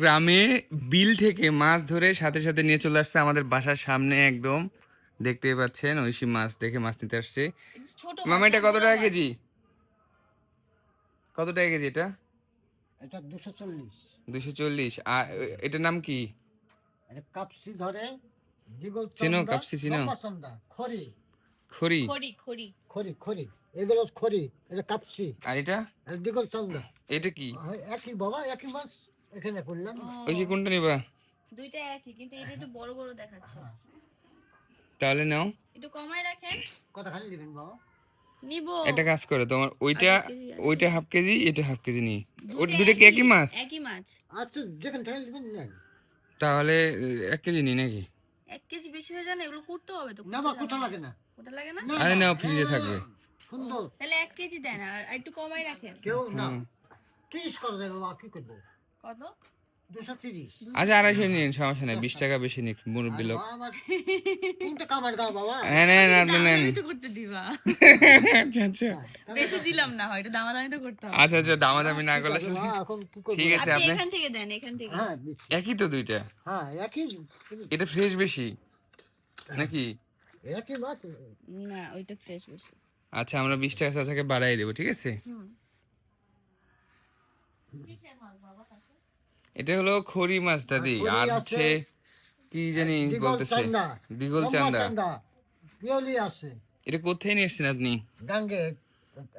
গ্রামে বিল থেকে মাছ ধরে সাথে সাথে নিয়ে চলে আসছে আমাদের বাসার সামনে একদম। দেখতেই পাচ্ছেন ঐশী মাছ দেখে মাছ নিতে আসছে। মামা এটা কত টাকা কেজি? কত টাকা কেজি এটা? এটা দুশো চল্লিশ। দুশো চল্লিশ। আর এটার নাম কি? কাপসি ধরে চিনো, কাপসি চিনো? খড়ি। খড়ি? খড়ি খড়ি। খড়ি খড়ি। এগুলো খড়ি এটা কাপসি। আর এটা? এটা দিগল চন্দা। এটা কি? একই বাবা একই মাছ। এখানে করলাম ও, ঐশী কোনটা নিবা? দুইটা একই কিন্তু এটা একটু বড় বড় দেখাচ্ছে। তাহলে নাও। একটু কমায় রাখেন। কত খালি নেবেন বাবা? নিব। একটা কাজ করে তোমার ওইটা। ওইটা হাফ কেজি এটা হাফ কেজি নি ওটা দুটো কি একই মাছ? একই মাছ। আচ্ছা যেখানে থেকে তাহলে এক কেজি নি নাকি? এক কেজি বেশি হয়ে যায় না এগুলো করতে হবে তো না বা কোথা লাগে না। ওটা লাগে না? আরে নাও ফ্রিজে থাকবে। সুন্দর। তাহলে এক কেজি দেন আর একটু কমাই রাখেন। কেউ না। তিরিশ করে দেবে বাবা কি করব? কত? দুশো তিরিশ। আচ্ছা আড়াইশো নিন সমস্যা নেই বিশ টাকা বেশি নিক মুরব্বী লোক। কামার গাও বাবা। হ্যাঁ নেন তো করতে দিবা। আচ্ছা আচ্ছা। বেশি দিলাম না হয়তো দামাদামি তো করতে হবে। আচ্ছা আচ্ছা দামাদামি না করলে হ্যাঁ, কি করব? ঠিক আছে আপনি আপনি এখান থেকে দেন এখান থেকে। হ্যাঁ একই তো দুইটা? হ্যাঁ একই। এটা ফ্রেশ বেশি? নাকি? একই মাছ না ওইটা ফ্রেশ বেশি। আচ্ছা আমরা বিশ টাকা চাচাকে বাড়াই দেবো ঠিক আছে? হুম। এটা হলো খড়ি মাছ দাদি। আর আছে। হচ্ছে কি জানি বলতেছে। দিগল চান্দা। পিওলি আছে। এটা কোথায় নিয়ে এসছেন আপনি? গাঙ্গে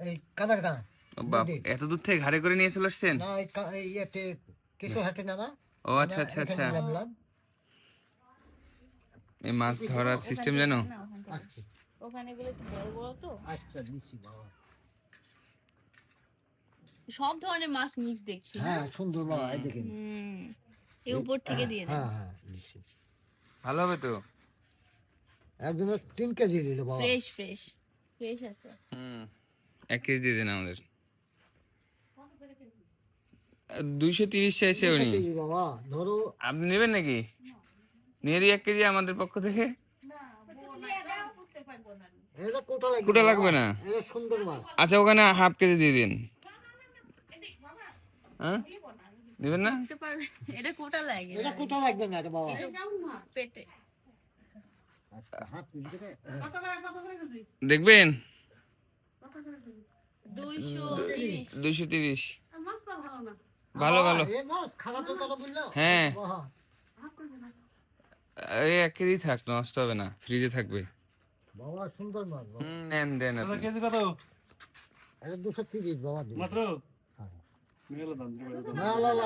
এই কাদার গাঁ ও বাপ এত দূর থেকে ঘাড়ে করে নিয়ে চলে আসছেন? না এই ইয়েতে কিছু হাটে না না ও আচ্ছা আচ্ছা আচ্ছা। এই মাছ ধরার সিস্টেম জানো? ওখান। আচ্ছা। ওখানে গেলে বড় বড় তো। আচ্ছা দিচ্ছি বাবা। সব ধরনের মাছ মিক্স দেখছি হ্যাঁ? সুন্দর বাবা এই দেখেন। হুম। এই উপর থেকে দিয়ে দেন। হ্যাঁ হ্যাঁ ভালো হবে তো? একদম তিন কেজি নিল বাবা। ফ্রেশ ফ্রেশ ফ্রেশ আছে। হুম এক কেজি দিয়ে দেন আমাদের। দুইশো তিরিশ চাইছে উনি। বাবা ধরো আপনি নেবেন নাকি? নিয়ে দিই এক কেজি আমাদের পক্ষ থেকে? এটা কোটা লাগবে লাগবে না? এটা সুন্দর মাছ। আচ্ছা ওখানে হাফ কেজি দিয়ে দিন। হ্যাঁ? দিবেন না? এটা কোটা লাগে। এটা কোটা লাগবে না রে বাবা। পেটে। আচ্ছা, দেখবেন? দুইশো তিরিশ। ভালো ভালো হ্যাঁ। এই এক কেজি থাক নষ্ট হবে না। ফ্রিজে থাকবে। বাবা সুন্দর মাছ বাবা। নেন দেন কেজি কত? দুশো তিরিশ বাবা মাত্র? না না না